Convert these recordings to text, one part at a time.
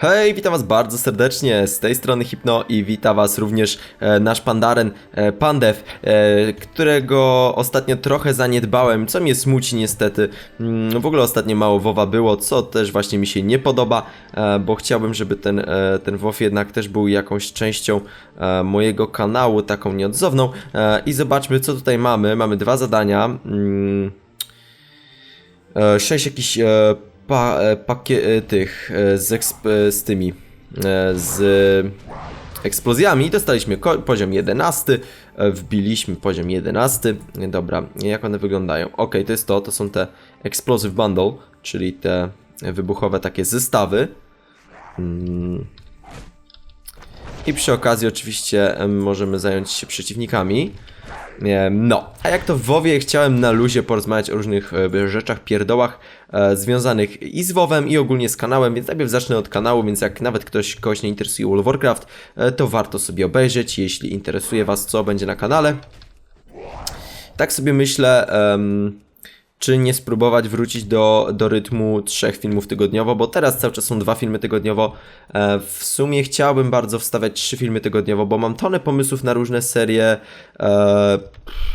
Hej, witam was bardzo serdecznie, z tej strony Hipno i wita was również e, nasz pandaren e, Pandev, e, którego ostatnio trochę zaniedbałem, co mnie smuci niestety. Mm, w ogóle ostatnio mało WoWa było, co też właśnie mi się nie podoba, e, bo chciałbym, żeby ten, e, ten WoW jednak też był jakąś częścią e, mojego kanału, taką nieodzowną. E, I zobaczmy co tutaj mamy, mamy dwa zadania. Mm, e, sześć jakichś e, pa, e, pakie, e, tych e, z, eksp, z tymi z eksplozjami. Dostaliśmy poziom 11 e, wbiliśmy poziom 11 dobra, jak one wyglądają? Ok, to jest to, to są te explosive bundle czyli te wybuchowe takie zestawy. Mm. i przy okazji oczywiście em, możemy zająć się przeciwnikami No, a jak to w WoWie chciałem na luzie porozmawiać o różnych e, rzeczach, pierdołach e, związanych i z WoWem i ogólnie z kanałem, więc najpierw zacznę od kanału, więc jak nawet ktoś, kogoś nie interesuje World of Warcraft, e, to warto sobie obejrzeć, jeśli interesuje Was co będzie na kanale. Tak sobie myślę, em, czy nie spróbować wrócić do, do rytmu trzech filmów tygodniowo, bo teraz cały czas są dwa filmy tygodniowo. E, w sumie chciałbym bardzo wstawiać trzy filmy tygodniowo, bo mam tonę pomysłów na różne serie, e,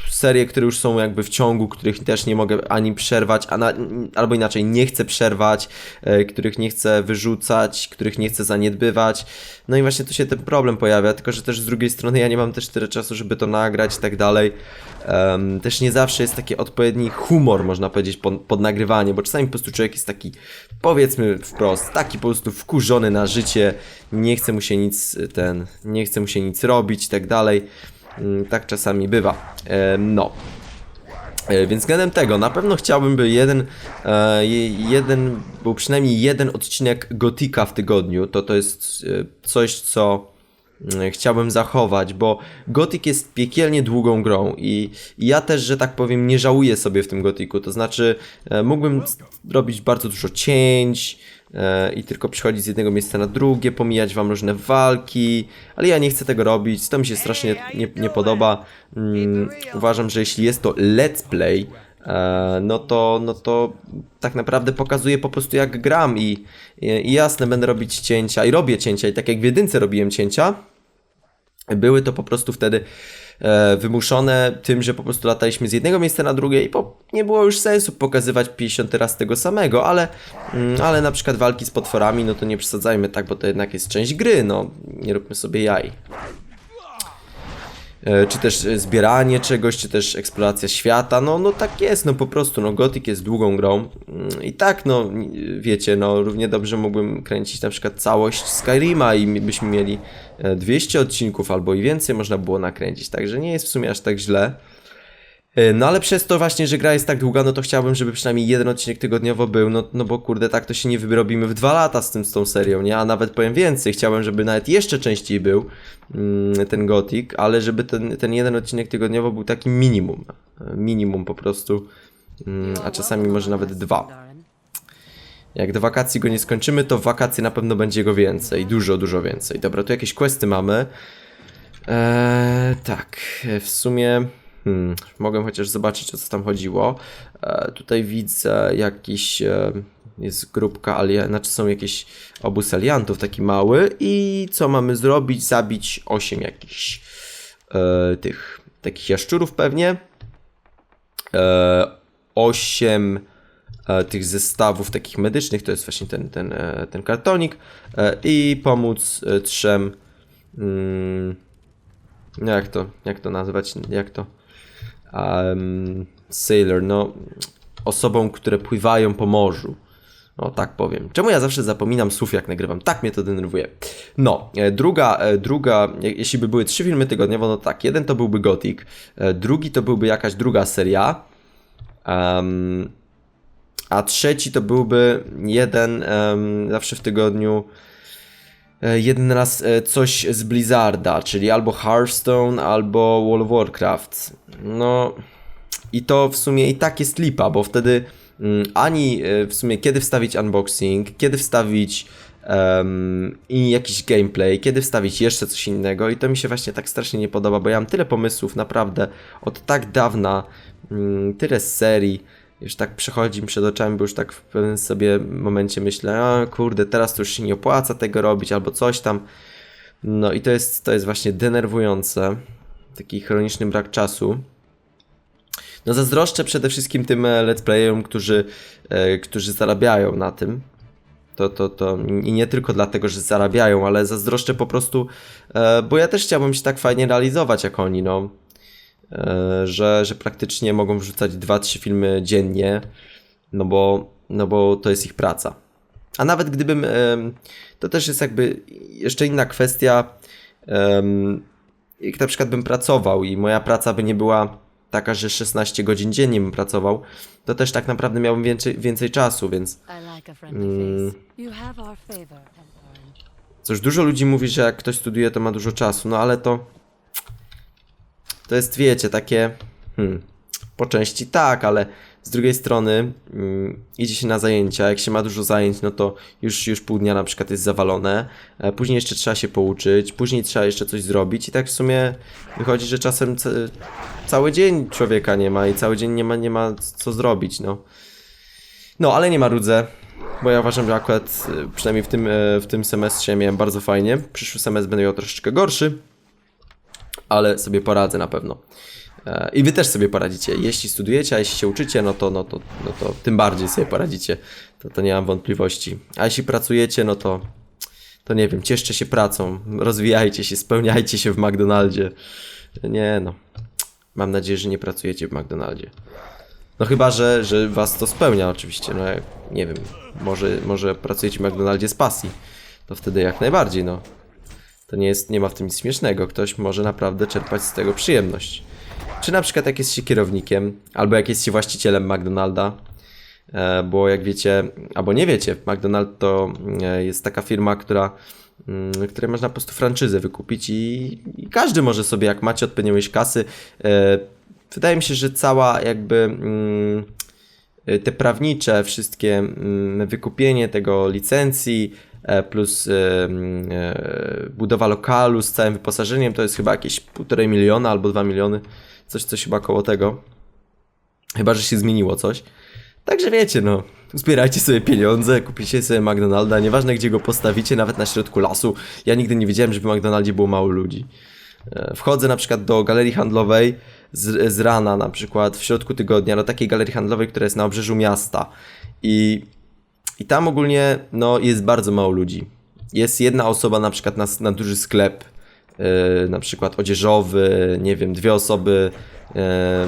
serie, które już są jakby w ciągu, których też nie mogę ani przerwać, a na, albo inaczej nie chcę przerwać, e, których nie chcę wyrzucać, których nie chcę zaniedbywać. No i właśnie tu się ten problem pojawia, tylko że też z drugiej strony ja nie mam też tyle czasu, żeby to nagrać i tak dalej. Też nie zawsze jest taki odpowiedni humor, można powiedzieć, pod, pod nagrywanie, bo czasami po prostu człowiek jest taki, powiedzmy wprost, taki po prostu wkurzony na życie, nie chce mu się nic ten, nie chce mu się nic robić i tak dalej. Mm, Tak czasami bywa. No. E, Więc względem tego, na pewno chciałbym, by jeden, e, je- jeden, był przynajmniej jeden odcinek Gotika w tygodniu. To to jest e, coś, co chciałbym zachować, bo Gothic jest piekielnie długą grą i, ja też, że tak powiem, nie żałuję sobie w tym Gothicu. To znaczy, e, mógłbym robić bardzo dużo cięć e, i tylko przychodzić z jednego miejsca na drugie, pomijać wam różne walki, ale ja nie chcę tego robić. To mi się strasznie nie, nie podoba. Mm, uważam, że jeśli jest to let's play, e, no to, no to tak naprawdę pokazuje po prostu jak gram i, i, i jasne będę robić cięcia i robię cięcia i tak jak w jedynce robiłem cięcia, były to po prostu wtedy e, wymuszone tym, że po prostu lataliśmy z jednego miejsca na drugie i po, nie było już sensu pokazywać 50 raz tego samego, ale, mm, ale na przykład walki z potworami, no to nie przesadzajmy tak, bo to jednak jest część gry, no nie róbmy sobie jaj. E, czy też e, zbieranie czegoś, czy też eksploracja świata, no, no tak jest, no po prostu, no Gothic jest długą grą. Mm, i tak, no n- wiecie, no równie dobrze mógłbym kręcić na przykład całość Skyrima i byśmy mieli e, 200 odcinków albo i więcej można było nakręcić, także nie jest w sumie aż tak źle. E, No ale przez to właśnie, że gra jest tak długa, no to chciałbym, żeby przynajmniej jeden odcinek tygodniowo był, no, no bo kurde, tak to się nie wyrobimy w dwa lata z tym, z tą serią, nie? A nawet powiem więcej, chciałem, żeby nawet jeszcze częściej był mm, ten Gothic, ale żeby ten, ten jeden odcinek tygodniowo był takim minimum, e, minimum po prostu, mm, a czasami może nawet dwa. Jak do wakacji go nie skończymy, to w wakacje na pewno będzie go więcej, dużo, dużo więcej. Dobra, tu jakieś questy mamy. Eee, tak, e, w sumie hmm, mogę chociaż zobaczyć o co tam chodziło. E, tutaj widzę jakiś, e, jest grupka alien, znaczy są jakieś obóz aliantów taki mały i co mamy zrobić? Zabić 8 jakichś e, tych takich jaszczurów pewnie. E, 8 e, tych zestawów takich medycznych, to jest właśnie ten, ten, e, ten kartonik e, i pomóc e, trzem mm, jak to, jak to nazwać, jak to um, sailor, no osobom, które pływają po morzu. No tak powiem. Czemu ja zawsze zapominam słów jak nagrywam? Tak mnie to denerwuje. No, e, druga, e, druga, je- jeśli by były trzy filmy tygodniowo, no tak, jeden to byłby Gothic, e, drugi to byłby jakaś druga seria, em, a trzeci to byłby jeden em, zawsze w tygodniu jeden raz e, coś z Blizzarda, czyli albo Hearthstone, albo World of Warcraft. No i to w sumie i tak jest lipa, bo wtedy mm, ani e, w sumie kiedy wstawić unboxing, kiedy wstawić em, i jakiś gameplay, kiedy wstawić jeszcze coś innego i to mi się właśnie tak strasznie nie podoba, bo ja mam tyle pomysłów naprawdę od tak dawna, mm, tyle serii już tak przechodzi mi przed oczami, bo już tak w pewnym sobie momencie myślę, a kurde, teraz to już się nie opłaca tego robić, albo coś tam. No i to jest, to jest właśnie denerwujące. Taki chroniczny brak czasu. No zazdroszczę przede wszystkim tym e, let's playerom, którzy, e, którzy zarabiają na tym. To, to, to i nie tylko dlatego, że zarabiają, ale zazdroszczę po prostu, e, bo ja też chciałbym się tak fajnie realizować jak oni, no. E, że, że praktycznie mogą wrzucać 2-3 filmy dziennie, no bo, no bo to jest ich praca. A nawet gdybym, em, to też jest jakby jeszcze inna kwestia, em, jak na przykład bym pracował i moja praca by nie była taka, że 16 godzin dziennie bym pracował, to też tak naprawdę miałbym więcej, więcej czasu, więc Mm. Cóż, dużo ludzi mówi, że jak ktoś studiuje, to ma dużo czasu, no ale to. To jest, wiecie, takie. Hmm, po części tak, ale z drugiej strony mm, idzie się na zajęcia. Jak się ma dużo zajęć, no to już, już pół dnia na przykład jest zawalone. E, później jeszcze trzeba się pouczyć, później trzeba jeszcze coś zrobić, i tak w sumie wychodzi, że czasem ca- cały dzień człowieka nie ma i cały dzień nie ma, nie ma co zrobić, no. No, ale nie ma rudze, bo ja uważam, że akurat e, przynajmniej w tym, e, w tym semestrze miałem bardzo fajnie. Przyszły semestr będę miał troszeczkę gorszy, ale sobie poradzę na pewno. E, I wy też sobie poradzicie. Jeśli studujecie, a jeśli się uczycie, no to, no to, no to tym bardziej sobie poradzicie. To, to nie mam wątpliwości. A jeśli pracujecie, no to, to nie wiem, cieszcie się pracą, rozwijajcie się, spełniajcie się w McDonaldzie. Nie no, mam nadzieję, że nie pracujecie w McDonaldzie. No chyba, że, że was to spełnia oczywiście, no nie wiem, może, może pracujecie w McDonaldzie z pasji, to wtedy jak najbardziej, no. To nie jest, nie ma w tym nic śmiesznego, ktoś może naprawdę czerpać z tego przyjemność. Czy na przykład jak jest się kierownikiem, albo jak jest się właścicielem McDonalda, e, bo jak wiecie, albo nie wiecie, McDonald to e, jest taka firma, która, mm, której można po prostu franczyzę wykupić i, i każdy może sobie, jak macie odpowiednią ilość kasy, e, wydaje mi się, że cała jakby mm, te prawnicze, wszystkie mm, wykupienie tego licencji plus y, mm, e, budowa lokalu z całym wyposażeniem to jest chyba jakieś półtorej miliona albo dwa miliony, coś, coś chyba koło tego. Chyba, że się zmieniło coś. Także wiecie, no, zbierajcie sobie pieniądze, kupicie sobie McDonalda, nieważne gdzie go postawicie, nawet na środku lasu. Ja nigdy nie wiedziałem, że w McDonaldzie było mało ludzi. E, Wchodzę na przykład do galerii handlowej z, z rana, na przykład w środku tygodnia, do takiej galerii handlowej, która jest na obrzeżu miasta. I, i tam ogólnie no, jest bardzo mało ludzi. Jest jedna osoba na przykład na, na duży sklep, yy, na przykład odzieżowy, nie wiem, dwie osoby yy,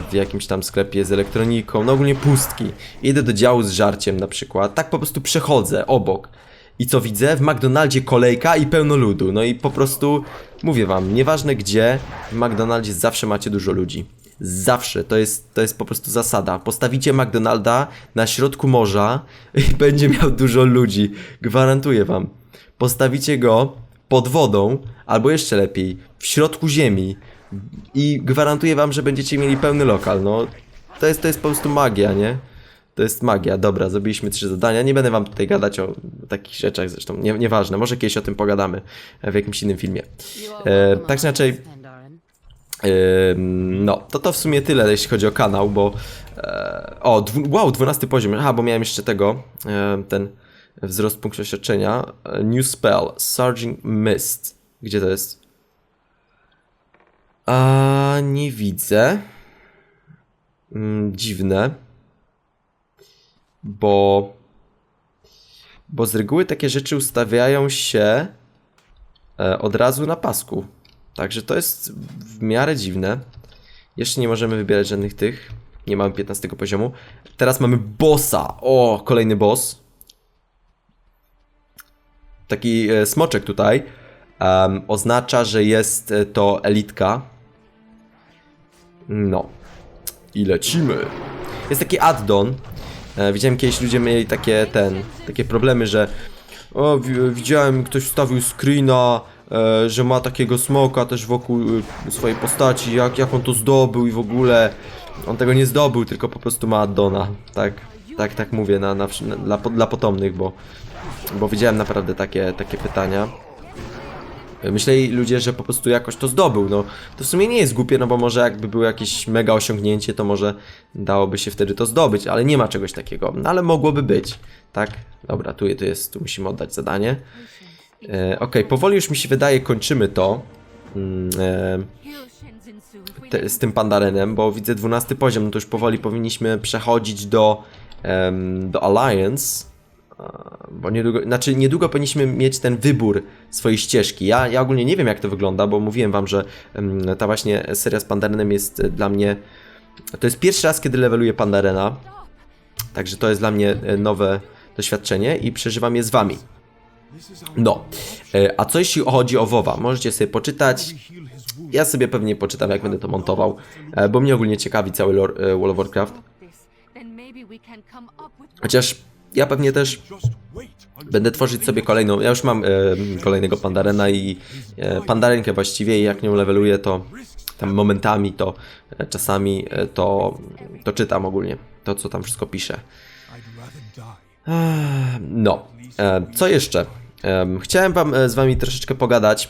w jakimś tam sklepie z elektroniką, no ogólnie pustki. Idę do działu z żarciem na przykład, tak po prostu przechodzę obok. I co widzę? W McDonaldzie kolejka i pełno ludu. No i po prostu mówię wam, nieważne gdzie, w McDonaldzie zawsze macie dużo ludzi. Zawsze, to jest, to jest po prostu zasada. Postawicie McDonalda na środku morza i będzie miał dużo ludzi. Gwarantuję wam. Postawicie go pod wodą, albo jeszcze lepiej, w środku ziemi i gwarantuję wam, że będziecie mieli pełny lokal. No, to jest, to jest po prostu magia, nie? To jest magia, dobra, zrobiliśmy trzy zadania. Nie będę wam tutaj gadać o takich rzeczach, zresztą nie, nieważne, może kiedyś o tym pogadamy w jakimś innym filmie. E, tak czy inaczej, No, to to w sumie tyle, jeśli chodzi o kanał, bo... E, o, wow, 12 poziom. Aha, bo miałem jeszcze tego, e, ten wzrost punktu doświadczenia. E, New spell, Surging Mist. Gdzie to jest? A, nie widzę. Mm, dziwne. Bo... Bo z reguły takie rzeczy ustawiają się od razu na pasku. Także to jest w miarę dziwne. Jeszcze nie możemy wybierać żadnych tych. Nie mamy 15 poziomu. Teraz mamy bossa. O, kolejny boss. Taki e, smoczek tutaj. em, oznacza, że jest e, to elitka. No. I lecimy. Jest taki addon. E, widziałem kiedyś ludzie mieli takie ten, takie problemy, że o, wi- widziałem ktoś wstawił screena, że ma takiego smoka też wokół e, swojej postaci, jak, jak on to zdobył i w ogóle on tego nie zdobył, tylko po prostu ma addona. Tak, tak, tak mówię na, na, na, dla, dla potomnych, bo, bo widziałem naprawdę takie, takie pytania. Myśleli ludzie, że po prostu jakoś to zdobył, no to w sumie nie jest głupie, no bo może jakby było jakieś mega osiągnięcie, to może dałoby się wtedy to zdobyć, ale nie ma czegoś takiego, no ale mogłoby być, tak? Dobra, tu, tu jest, tu musimy oddać zadanie. E, Okej, powoli już mi się wydaje, kończymy to. Mm, e, te, z tym pandarenem, bo widzę 12 poziom, no to już powoli powinniśmy przechodzić do, em, do Alliance. Bo niedługo, znaczy niedługo powinniśmy mieć ten wybór swojej ścieżki. Ja, ja ogólnie nie wiem jak to wygląda, bo mówiłem wam, że em, ta właśnie seria z Pandarenem jest dla mnie... To jest pierwszy raz, kiedy leveluję Pandarena. Także to jest dla mnie e, nowe doświadczenie i przeżywam je z wami. No, e, a co jeśli chodzi o WoWa? Możecie sobie poczytać. Ja sobie pewnie poczytam, jak będę to montował, e, bo mnie ogólnie ciekawi cały lore e, World of Warcraft. Chociaż ja pewnie też będę tworzyć sobie kolejną. Ja już mam e, kolejnego Pandarena i e, Pandarenkę właściwie, i jak nią leveluję, to tam momentami to czasami to, to czytam ogólnie. To, co tam wszystko pisze. No, e, co jeszcze? Em, Chciałem wam e, z wami troszeczkę pogadać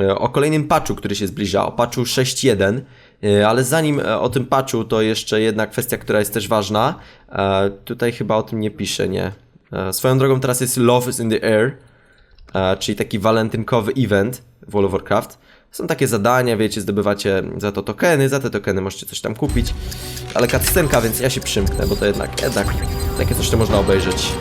e, o kolejnym patchu, który się zbliża, o patchu 6.1, e, ale zanim e, o tym patchu, to jeszcze jedna kwestia, która jest też ważna. E, Tutaj chyba o tym nie pisze, nie. E, Swoją drogą teraz jest Love is in the Air, e, czyli taki walentynkowy event w World of Warcraft. Są takie zadania, wiecie, zdobywacie za to tokeny, za te tokeny możecie coś tam kupić, ale cutscenka, więc ja się przymknę, bo to jednak, jednak takie coś to można obejrzeć.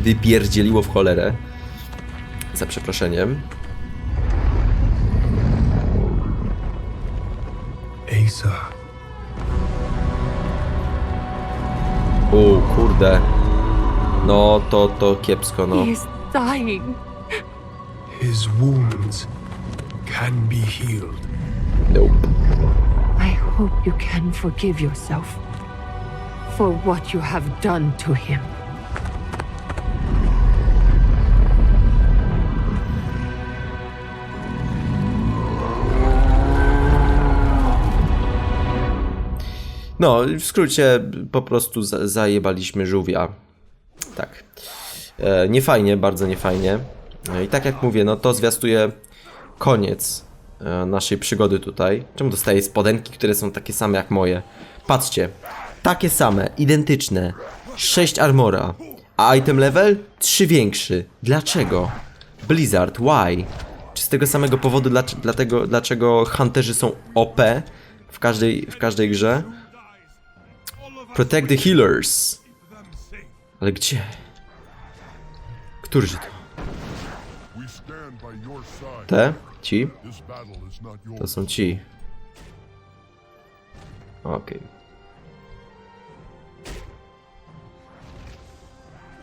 Wypierdzieliło w cholerę. Za przeproszeniem. Asa, O kurde. No to to kiepsko, no. He is dying. his wounds can be healed. Nope. I hope you can forgive yourself for what you have done to him. No, w skrócie po prostu za zajebaliśmy żółwia. Tak. E, niefajnie, bardzo niefajnie. E, I tak jak mówię, no to zwiastuje koniec e, naszej przygody tutaj. Czemu dostaję spodenki, które są takie same jak moje? Patrzcie. Takie same, identyczne. 6 armora. A item level? 3 większy. Dlaczego? Blizzard, why? Czy z tego samego powodu, dlac- dlatego, dlaczego hunterzy są OP w każdej, w każdej grze? Protect the healers. Ale gdzie? Któryż to? Te? Ci? To są ci. Okej.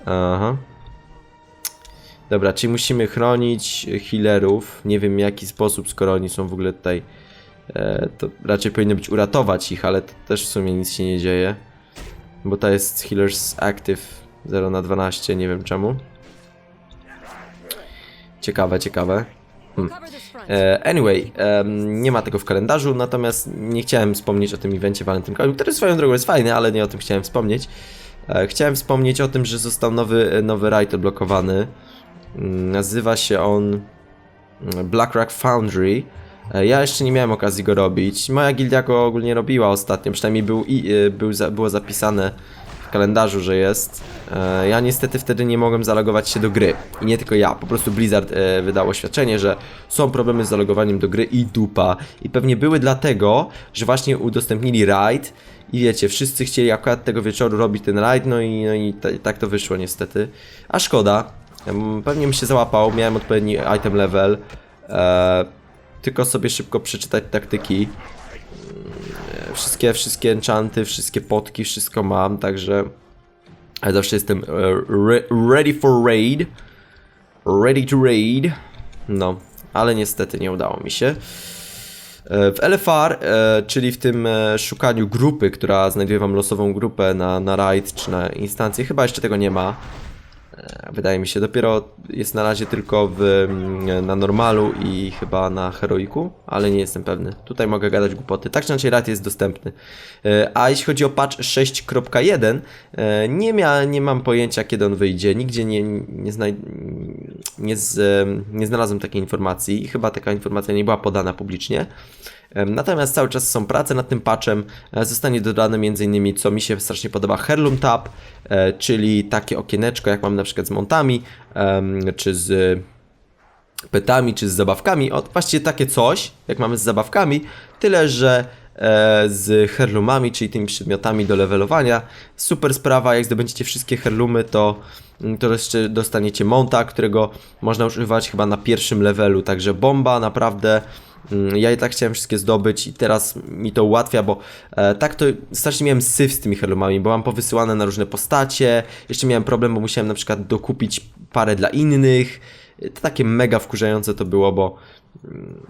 Aha. Dobra, czyli musimy chronić healerów. Nie wiem w jaki sposób, skoro oni są w ogóle tutaj. E, to raczej powinno być uratować ich, ale to też w sumie nic się nie dzieje. Bo to jest Healers Active 0 na 12, nie wiem czemu. Ciekawe, ciekawe. E, Anyway, em, nie ma tego w kalendarzu, natomiast nie chciałem wspomnieć o tym evencie walentynkowym, który swoją drogą jest fajny, ale nie o tym chciałem wspomnieć. E, Chciałem wspomnieć o tym, że został nowy, nowy raid odblokowany. Mm, Nazywa się on mm, Blackrock Foundry. E, Ja jeszcze nie miałem okazji go robić. Moja gildia go ogólnie robiła ostatnio, przynajmniej był, i, e, był, było zapisane w kalendarzu, że jest. E, Ja niestety wtedy nie mogłem zalogować się do gry. I nie tylko ja, po prostu Blizzard wydało oświadczenie, że są problemy z zalogowaniem do gry i dupa. I pewnie były dlatego, że właśnie udostępnili raid i wiecie, wszyscy chcieli akurat tego wieczoru robić ten raid, no i, no i ta, tak to wyszło niestety. A szkoda. Pewnie bym się załapał, miałem odpowiedni item level. E, tylko sobie szybko przeczytać taktyki. Mm, Wszystkie, wszystkie enchanty, wszystkie potki, wszystko mam, także ja zawsze jestem e, re ready for raid. Ready to raid. No, ale niestety nie udało mi się. E, W LFR, e, czyli w tym szukaniu grupy, która znajduje wam losową grupę na, na raid czy na instancję, chyba jeszcze tego nie ma. E, Wydaje mi się, dopiero jest na razie tylko w, mm, na normalu i chyba na heroiku, ale nie jestem pewny. Tutaj mogę gadać głupoty. Tak czy inaczej rad jest dostępny. E, A jeśli chodzi o patch 6.1, e, nie, mia, nie mam pojęcia kiedy on wyjdzie. Nigdzie nie, nie, nie, z, nie znalazłem takiej informacji chyba taka informacja nie była podana publicznie. Natomiast cały czas są prace nad tym patchem. E, Zostanie dodane m.in. co mi się strasznie podoba Heirloom Tab, e, czyli takie okieneczko jak mam na przykład z montami, czy z petami, czy z zabawkami. O, właściwie takie coś, jak mamy z zabawkami, tyle że e, z heirloomami, czyli tymi przedmiotami do levelowania. Super sprawa, jak zdobędziecie wszystkie heirloomy, to, mm, to jeszcze dostaniecie monta, którego można używać chyba na pierwszym levelu, także bomba, naprawdę Ja i tak chciałem wszystkie zdobyć i teraz mi to ułatwia, bo e, tak to strasznie miałem syf z tymi heirloomami, bo mam powysyłane na różne postacie. Jeszcze miałem problem, bo musiałem na przykład dokupić parę dla innych. E, To takie mega wkurzające to było, bo... mm,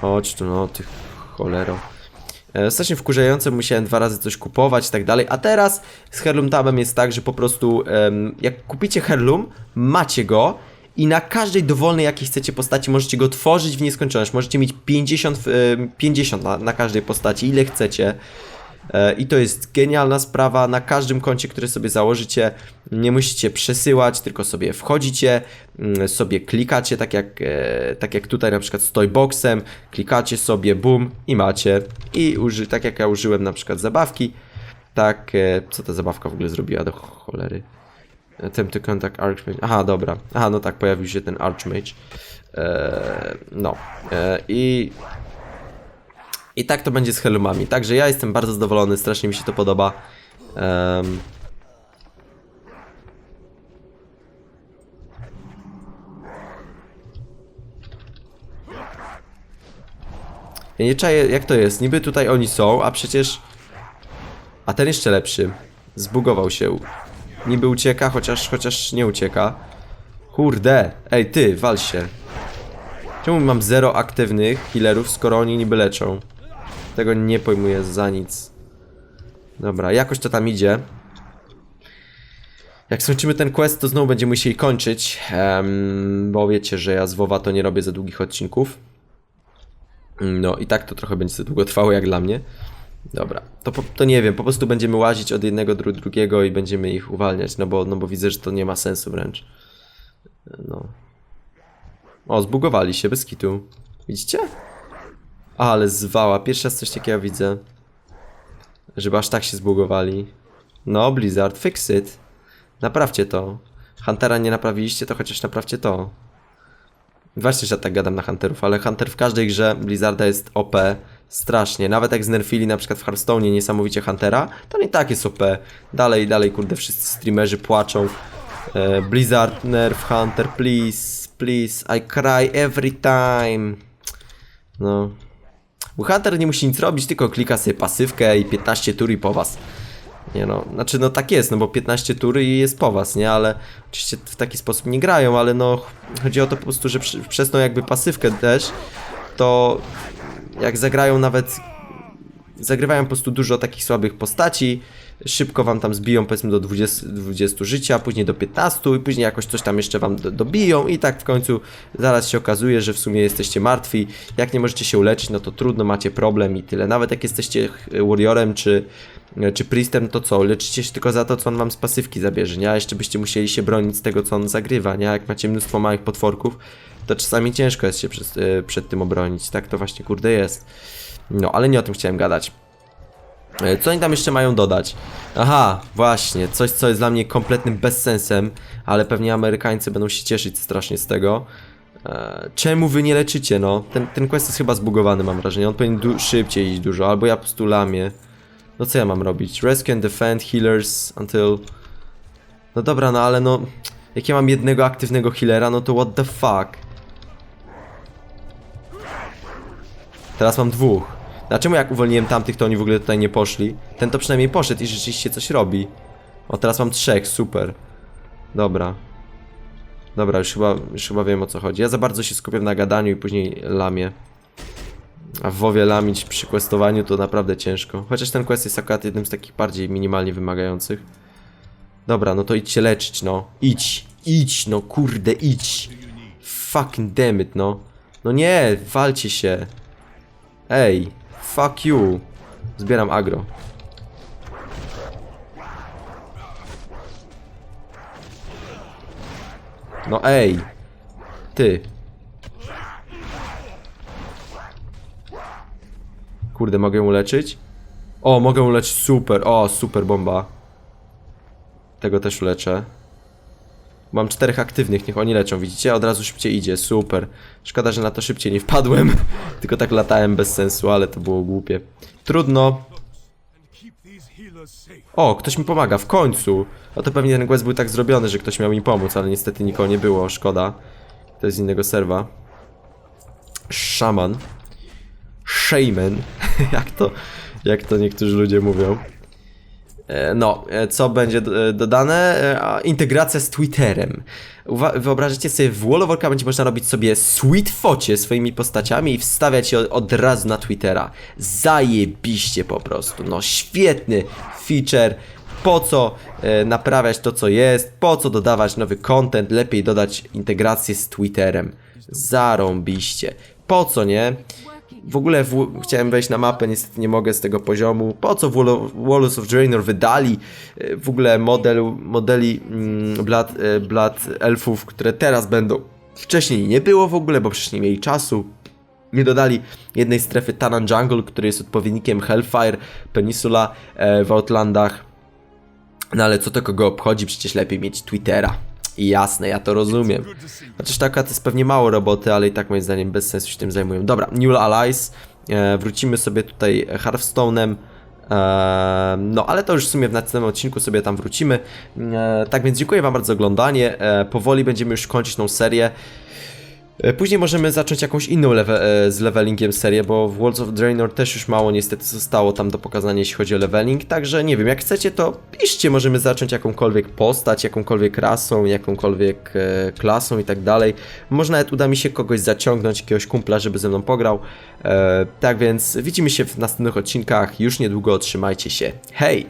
Chodź tu, no, ty cholero. E, Strasznie wkurzające, musiałem dwa razy coś kupować i tak dalej. A teraz z Heirloom Tabem jest tak, że po prostu jak kupicie Heirloom, macie go i na każdej dowolnej jakiej chcecie postaci możecie go tworzyć w nieskończoność. Możecie mieć 50, w- em, 50 na, na każdej postaci, ile chcecie. E, I to jest genialna sprawa. Na każdym koncie, które sobie założycie, nie musicie przesyłać, tylko sobie wchodzicie, mm, sobie klikacie, tak jak, e, tak jak tutaj na przykład z Toyboxem, klikacie sobie, boom i macie. I uży, tak jak ja użyłem na przykład zabawki, tak, e, co ta zabawka w ogóle zrobiła do cholery? Attempt to contact Archmage. Aha, dobra. Aha, no tak, pojawił się ten Archmage. E, no. E, I i tak to będzie z Helumami. Także ja jestem bardzo zadowolony, strasznie mi się to podoba. Em, Ja nie czaję, jak to jest. Niby tutaj oni są, a przecież... A ten jeszcze lepszy. Zbugował się. Niby ucieka, chociaż, chociaż nie ucieka. Kurde. Ej, ty, wal się. Czemu mam zero aktywnych healerów, skoro oni niby leczą? Tego nie pojmuję za nic. Dobra, jakoś to tam idzie. Jak skończymy ten quest, to znowu będziemy musieli kończyć, em, bo wiecie, że ja z WoWa to nie robię za długich odcinków. No i tak to trochę będzie za długo trwało jak dla mnie. Dobra, to, to nie wiem, po prostu będziemy łazić od jednego do drugiego i będziemy ich uwalniać, no bo, no bo widzę, że to nie ma sensu wręcz. No. O, zbugowali się, bez kitu. Widzicie? Ale zwała, pierwszy raz coś takiego widzę. Żeby aż tak się zbugowali. No, Blizzard, fix it. Naprawcie to. Huntera nie naprawiliście, to chociaż naprawcie to. Właśnie, że tak gadam na Hunterów, ale Hunter w każdej grze Blizzarda jest OP strasznie. Nawet jak znerfili na przykład w Hearthstone niesamowicie Huntera, to nie tak jest OP. Dalej, dalej, kurde, wszyscy streamerzy płaczą. E, Blizzard, nerf, Hunter, please, please, I cry every time. No. Bo Hunter nie musi nic robić, tylko klika sobie pasywkę i 15 tur i po was. Nie no, znaczy no tak jest, no bo 15 tury i jest po was, nie? Ale oczywiście w taki sposób nie grają, ale no chodzi o to po prostu, że przez tą jakby pasywkę też, to jak zagrają nawet zagrywają po prostu dużo takich słabych postaci, szybko wam tam zbiją powiedzmy do 20, 20 życia, później do 15 i później jakoś coś tam jeszcze wam do, dobiją i tak w końcu zaraz się okazuje, że w sumie jesteście martwi. Jak nie możecie się uleczyć, no to trudno, macie problem i tyle. Nawet jak jesteście warriorem czy, czy priestem, to co? Leczycie się tylko za to, co on wam z pasywki zabierze, nie? A jeszcze byście musieli się bronić z tego, co on zagrywa, nie? Jak macie mnóstwo małych potworków, to czasami ciężko jest się przed, przed tym obronić. Tak to właśnie kurde jest. No, ale nie o tym chciałem gadać. E, Co oni tam jeszcze mają dodać? Aha, właśnie, coś co jest dla mnie kompletnym bezsensem, ale pewnie Amerykańcy będą się cieszyć strasznie z tego. E, czemu wy nie leczycie, no? Ten, ten quest jest chyba zbugowany, mam wrażenie. On powinien szybciej iść dużo, albo ja po prostu lamię. No co ja mam robić? Rescue and defend healers until... No dobra, no ale no... Jak ja mam jednego aktywnego healera, no to what the fuck? Teraz mam dwóch. Dlaczego jak uwolniłem tamtych, to oni w ogóle tutaj nie poszli? Ten to przynajmniej poszedł i rzeczywiście coś robi. O, teraz mam trzech, super. Dobra. Dobra, już chyba, już chyba wiem o co chodzi. Ja za bardzo się skupiam na gadaniu i później lamię. A w WoWie lamić przy questowaniu to naprawdę ciężko. Chociaż ten quest jest akurat jednym z takich bardziej minimalnie wymagających. Dobra, no to idź się leczyć, no. Idź, idź, no kurde, idź. Fucking damn it, no. No nie, walcie się. Ej, fuck you. Zbieram agro. No ej. Ty. Kurde, mogę uleczyć? O, mogę uleczyć, super, o, super bomba. Tego też uleczę. Mam czterech aktywnych, niech oni leczą, widzicie? Od razu szybciej idzie, super. Szkoda, że na to szybciej nie wpadłem. Tylko tak latałem bez sensu, ale to było głupie. Trudno. O, ktoś mi pomaga, w końcu. A to pewnie ten quest był tak zrobiony, że ktoś miał mi pomóc, ale niestety nikogo nie było, szkoda. To jest innego serwa. Szaman. Shaman. jak to, jak to niektórzy ludzie mówią. E, No, e, co będzie e, dodane? Integracja z Twitterem. Wyobraźcie sobie, w World of Warcraft będzie można robić sobie sweet focie swoimi postaciami i wstawiać je od razu na Twittera. Zajebiście po prostu. No, świetny feature. Po co naprawiać to, co jest? Po co dodawać nowy content? Lepiej dodać integrację z Twitterem. Zarąbiście. Po co, nie? W ogóle w, chciałem wejść na mapę, niestety nie mogę z tego poziomu. Po co Walls of Draenor wydali e, w ogóle model, modeli mm, Blood, e, Blood Elfów, które teraz będą. Wcześniej nie było w ogóle, bo przecież nie mieli czasu. Nie dodali jednej strefy Tanan Jungle, który jest odpowiednikiem Hellfire Peninsula e, w Outlandach. No ale co to kogo obchodzi? Przecież lepiej mieć Twittera. Jasne, ja to rozumiem. Chociaż taka to jest pewnie mało roboty, ale i tak moim zdaniem bez sensu się tym zajmują. Dobra, New Allies. E, wrócimy sobie tutaj Hearthstone'em. E, no, ale to już w sumie w następnym odcinku sobie tam wrócimy. E, tak więc dziękuję Wam bardzo za oglądanie. E, powoli będziemy już kończyć tą serię. E, Później możemy zacząć jakąś inną e, z levelingiem serię, bo w Worlds of Draenor też już mało niestety zostało tam do pokazania, jeśli chodzi o leveling. Także nie wiem, jak chcecie, to piszcie, możemy zacząć jakąkolwiek postać, jakąkolwiek rasą, jakąkolwiek e, klasą i tak dalej. Może nawet uda mi się kogoś zaciągnąć, jakiegoś kumpla, żeby ze mną pograł. E, tak więc widzimy się w następnych odcinkach już niedługo. Trzymajcie się. Hej!